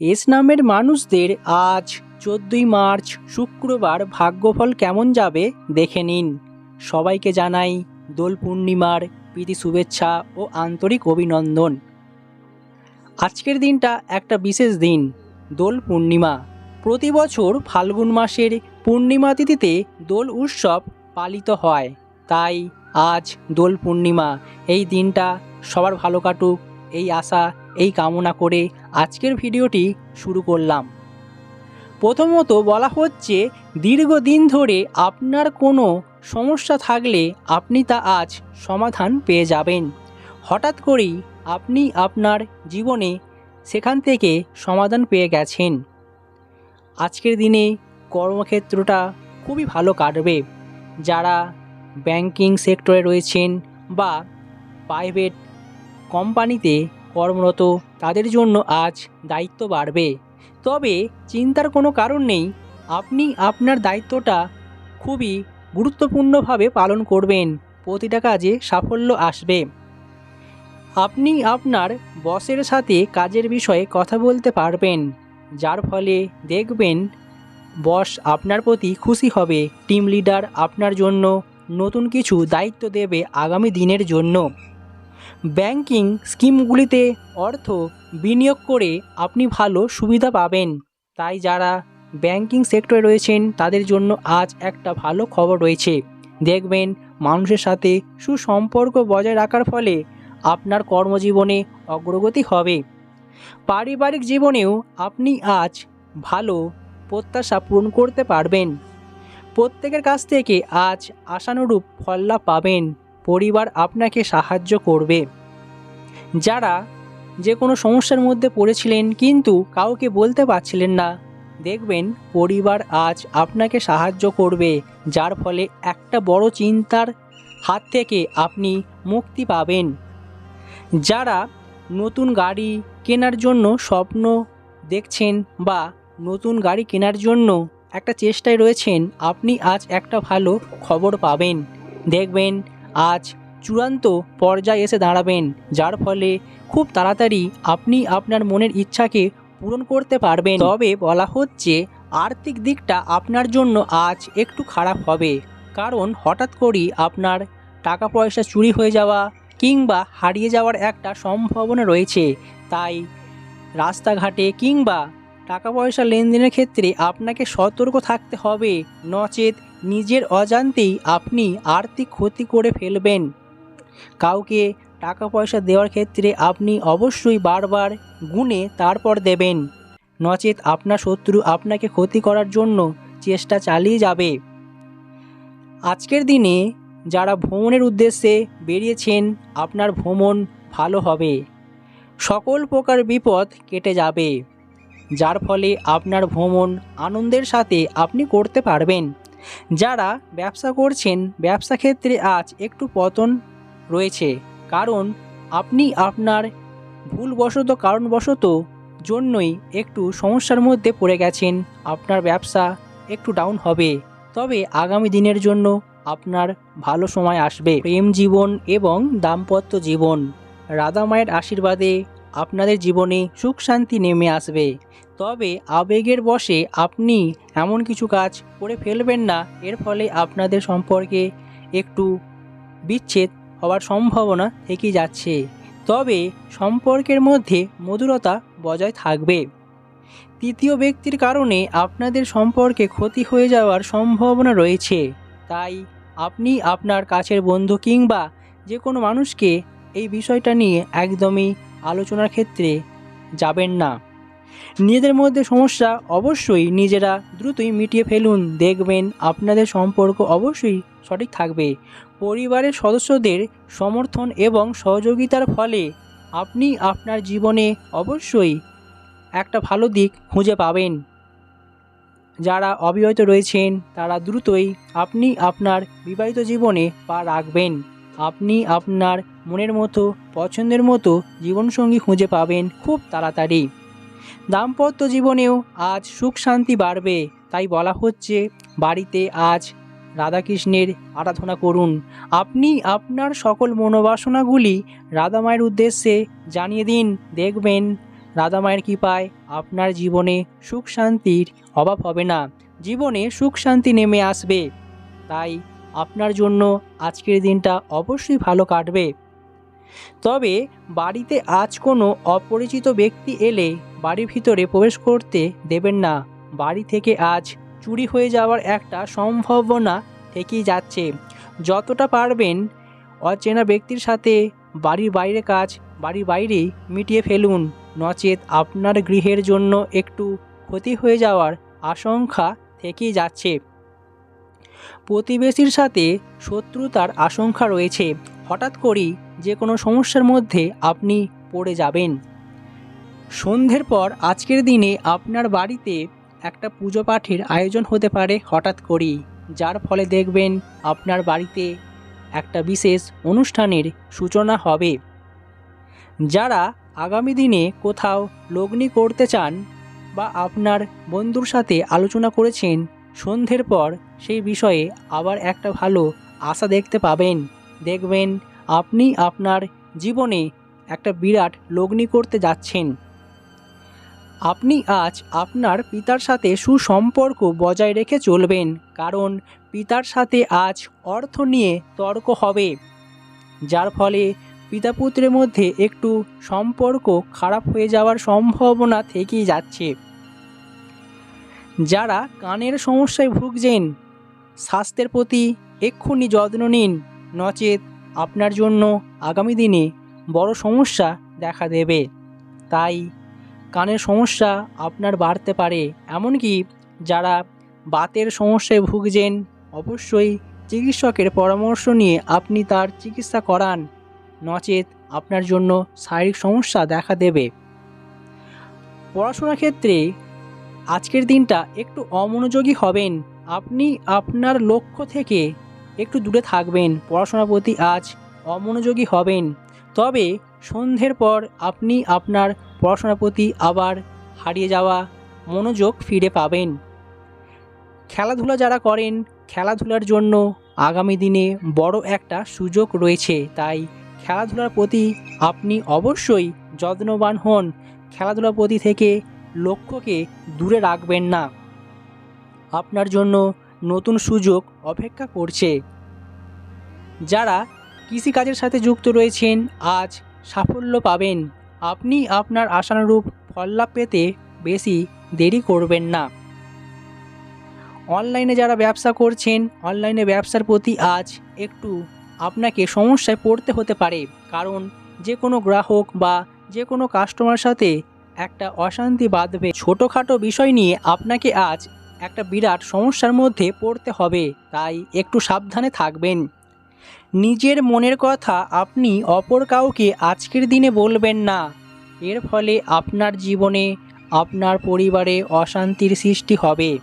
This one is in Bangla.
এস নামের মানুষদের আজ চোদ্দই মার্চ শুক্রবার ভাগ্যফল কেমন যাবে দেখে নিন। সবাইকে জানাই দোল পূর্ণিমার প্রীতি শুভেচ্ছা ও আন্তরিক অভিনন্দন। আজকের দিনটা একটা বিশেষ দিন, দোল পূর্ণিমা। প্রতি বছর ফাল্গুন মাসের পূর্ণিমা তিথিতে দোল উৎসব পালিত হয়। তাই আজ দোল পূর্ণিমা, এই দিনটা সবার ভালো কাটুক। এই আশা, এই কামনা করে আজকের ভিডিওটি শুরু করলাম। প্রথমত বলা হচ্ছে, দীর্ঘদিন ধরে আপনার কোনো সমস্যা থাকলে আপনি তা আজ সমাধান পেয়ে যাবেন। হঠাৎ করেই আপনি আপনার জীবনে সেখান থেকে সমাধান পেয়ে গেছেন। আজকের দিনে কর্মক্ষেত্রটা খুবই ভালো কাটবে। যারা ব্যাংকিং সেক্টরে রয়েছেন বা প্রাইভেট কোম্পানিতে কর্মরত, তাদের জন্য আজ দায়িত্ব বাড়বে। তবে চিন্তার কোনো কারণ নেই, আপনি আপনার দায়িত্বটা খুবই গুরুত্বপূর্ণভাবে পালন করবেন, প্রতিটা কাজে সাফল্য আসবে। আপনি আপনার বসের সাথে কাজের বিষয়ে কথা বলতে পারবেন, যার ফলে দেখবেন বস আপনার প্রতি খুশি হবে, টিম লিডার আপনার জন্য নতুন কিছু দায়িত্ব দেবে আগামী দিনের জন্য। ব্যাংকিং স্কিমগুলিতে অর্থ বিনিয়োগ করে আপনি ভালো সুবিধা পাবেন। তাই যারা ব্যাংকিং সেক্টরে রয়েছেন, তাদের জন্য আজ একটা ভালো খবর রয়েছে। দেখবেন মানুষের সাথে সুসম্পর্ক বজায় রাখার ফলে আপনার কর্মজীবনে অগ্রগতি হবে। পারিবারিক জীবনেও আপনি আজ ভালো প্রত্যাশা পূরণ করতে পারবেন। প্রত্যেকের কাছ থেকে আজ আশানুরূপ ফল লাভ পাবেন। পরিবার আপনাকে সাহায্য করবে। যারা যে কোনো সমস্যার মধ্যে পড়েছিলেন কিন্তু কাউকে বলতে পারছিলেন না, দেখবেন পরিবার আজ আপনাকে সাহায্য করবে, যার ফলে একটা বড় চিন্তার হাত থেকে আপনি মুক্তি পাবেন। যারা নতুন গাড়ি কেনার জন্য স্বপ্ন দেখছেন বা নতুন গাড়ি কেনার জন্য একটা চেষ্টায় রয়েছেন, আপনি আজ একটা ভালো খবর পাবেন। দেখবেন আজ চূড়ান্ত পর্যায়ে এসে দাঁড়াবেন, যার ফলে খুব তাড়াতাড়ি আপনি আপনার মনের ইচ্ছাকে পূরণ করতে পারবেন। তবে বলা হচ্ছে, আর্থিক দিকটা আপনার জন্য আজ একটু খারাপ হবে। কারণ হঠাৎ করেই আপনার টাকা পয়সা চুরি হয়ে যাওয়া কিংবা হারিয়ে যাওয়ার একটা সম্ভাবনা রয়েছে। তাই রাস্তাঘাটে কিংবা টাকা পয়সা লেনদেনের ক্ষেত্রে আপনাকে সতর্ক থাকতে হবে। নচেত নিজের অজান্তেই আপনি আর্থিক ক্ষতি করে ফেলবেন। কাউকে টাকা পয়সা দেওয়ার ক্ষেত্রে আপনি অবশ্যই বারবার গুণে তারপর দেবেন। নচেত আপনার শত্রু আপনাকে ক্ষতি করার জন্য চেষ্টা চালিয়ে যাবে। আজকের দিনে যারা ভ্রমণের উদ্দেশ্যে বেরিয়েছেন, আপনার ভ্রমণ ভালো হবে। সকল প্রকার বিপদ কেটে যাবে। যার ফলে আপনার ভ্রমণ আনন্দের সাথে আপনি করতে পারবেন। যারা ব্যবসা করছেন, ব্যবসা ক্ষেত্রে আজ একটু পতন রয়েছে। কারণ আপনি আপনার ভুলবশত, কারণবশত জন্যই একটু সমস্যার মধ্যে পড়ে গেছেন। আপনার ব্যবসা একটু ডাউন হবে। তবে আগামী দিনের জন্য আপনার ভালো সময় আসবে। প্রেম জীবন এবং দাম্পত্য জীবন। রাধা মায়ের আশীর্বাদে আপনাদের জীবনে সুখ শান্তি নেমে আসবে। তবে আবেগের বশে আপনি এমন কিছু কাজ করে ফেলবেন না। এর ফলে আপনাদের সম্পর্কে একটু বিচ্ছেদ হওয়ার সম্ভাবনা থেকে যাচ্ছে। তবে সম্পর্কের মধ্যে মধুরতা বজায় থাকবে। তৃতীয় ব্যক্তির কারণে আপনাদের সম্পর্কে ক্ষতি হয়ে যাওয়ার সম্ভাবনা রয়েছে। তাই আপনি আপনার কাছের বন্ধু কিংবা যে কোনো মানুষকে এই বিষয়টা নিয়ে একদমই আলোচনার ক্ষেত্রে যাবেন না। নিজেদের মধ্যে সমস্যা অবশ্যই নিজেরা দ্রুতই মিটিয়ে ফেলুন। দেখবেন আপনাদের সম্পর্ক অবশ্যই সঠিক থাকবে। পরিবারের সদস্যদের সমর্থন এবং সহযোগিতার ফলে আপনি আপনার জীবনে অবশ্যই একটা ভালো দিক খুঁজে পাবেন। যারা অবিবাহিত রয়েছেন, তারা দ্রুতই আপনি আপনার বিবাহিত জীবনে পা রাখবেন। আপনি আপনার মনের মতো, পছন্দের মতো জীবনসঙ্গী খুঁজে পাবেন খুব তাড়াতাড়ি। দাম্পত্য জীবনেও আজ সুখ শান্তি বাড়বে, তাই বলা হচ্ছে বাড়িতে আজ রাধাকৃষ্ণের আরাধনা করুন। আপনি আপনার সকল মনোবাসনাগুলি রাধা মায়ের উদ্দেশ্যে জানিয়ে দিন, দেখবেন। রাধামায়ের কৃপায় আপনার জীবনে সুখ শান্তির অভাব হবে না, জীবনে সুখ শান্তি নেমে আসবে। তাই আপনার জন্য আজকের দিনটা অবশ্যই ভালো কাটবে। তবে বাড়িতে আজ কোনো অপরিচিত ব্যক্তি এলে বাড়ির ভিতরে প্রবেশ করতে দেবেন না। বাড়ি থেকে আজ চুরি হয়ে যাওয়ার একটা সম্ভাবনা থেকেই যাচ্ছে। যতটা পারবেন অচেনা ব্যক্তির সাথে বাড়ির বাইরে কাজ, বাড়ির বাইরেই মিটিয়ে ফেলুন। নচেত আপনার গৃহের জন্য একটু ক্ষতি হয়ে যাওয়ার আশঙ্কা থেকেই যাচ্ছে। প্রতিবেশীর সাথে শত্রুতার আশঙ্কা রয়েছে। হঠাৎ করেই যে কোনো সমস্যার মধ্যে আপনি পড়ে যাবেন। সন্ধ্যের পর আজকের দিনে আপনার বাড়িতে একটা পুজো পাঠের আয়োজন হতে পারে হঠাৎ করেই। যার ফলে দেখবেন আপনার বাড়িতে একটা বিশেষ অনুষ্ঠানের সূচনা হবে। যারা আগামী দিনে কোথাও লগ্নি করতে চান বা আপনার বন্ধুর সাথে আলোচনা করেছেন, সন্ধ্যের পর সেই বিষয়ে আবার একটা ভালো আশা দেখতে পাবেন। দেখবেন আপনি আপনার জীবনে একটা বিরাট লগ্নি করতে যাচ্ছেন। আপনি আজ আপনার পিতার সাথে সুসম্পর্ক বজায় রেখে চলবেন, কারণ পিতার সাথে আজ অর্থ নিয়ে তর্ক হবে। যার ফলে পিতা পুত্রের মধ্যে একটু সম্পর্ক খারাপ হয়ে যাওয়ার সম্ভাবনা থেকেই যাচ্ছে। যারা কানের সমস্যায় ভুগছেন, স্বাস্থ্যের প্রতি এক্ষুনি যত্ন নিন, নচেত আপনার জন্য আগামী দিনে বড় সমস্যা দেখা দেবে। তাই কানের সমস্যা আপনার বাড়তে পারে। এমনকি যারা বাতের সমস্যায় ভুগছেন, অবশ্যই চিকিৎসকের পরামর্শ নিয়ে আপনি তার চিকিৎসা করান। নচেত আপনার জন্য শারীরিক সমস্যা দেখা দেবে। পড়াশোনার ক্ষেত্রে আজকের দিনটা একটু অমনোযোগী হবেন। আপনি আপনার লক্ষ্য থেকে একটু দূরে থাকবেন। পড়াশোনার প্রতি আজ অমনোযোগী হবেন। তবে সন্ধ্যের পর আপনি আপনার পড়াশোনার প্রতি আবার হারিয়ে যাওয়া মনোযোগ ফিরে পাবেন। খেলাধুলা যারা করেন, খেলাধুলার জন্য আগামী দিনে বড় একটা সুযোগ রয়েছে। তাই খেলাধুলার প্রতি আপনি অবশ্যই যত্নবান হন। খেলাধুলার প্রতি থেকে লক্ষ্যকে দূরে রাখবেন না। আপনার জন্য নতুন সুযোগ অপেক্ষা করছে। যারা কৃষিকাজের সাথে যুক্ত রয়েছেন, আজ সাফল্য পাবেন। আপনি আপনার আশানুরূপ ফল লাভ পেতে বেশি দেরি করবেন না। অনলাইনে যারা ব্যবসা করছেন, অনলাইনে ব্যবসার প্রতি আজ একটু আপনাকে সমস্যায় পড়তে হতে পারে। কারণ যে কোনো গ্রাহক বা যে কোনো কাস্টমার সাথে একটা অশান্তি বাঁধবে। ছোটোখাটো বিষয় নিয়ে আপনাকে আজ একটা বিরাট সমস্যার মধ্যে পড়তে হবে। তাই একটু সাবধানে থাকবেন। নিজের মনের কথা আপনি অপর কাউকে আজকের দিনে বলবেন না। এর ফলে আপনার জীবনে, আপনার পরিবারে অশান্তির সৃষ্টি হবে।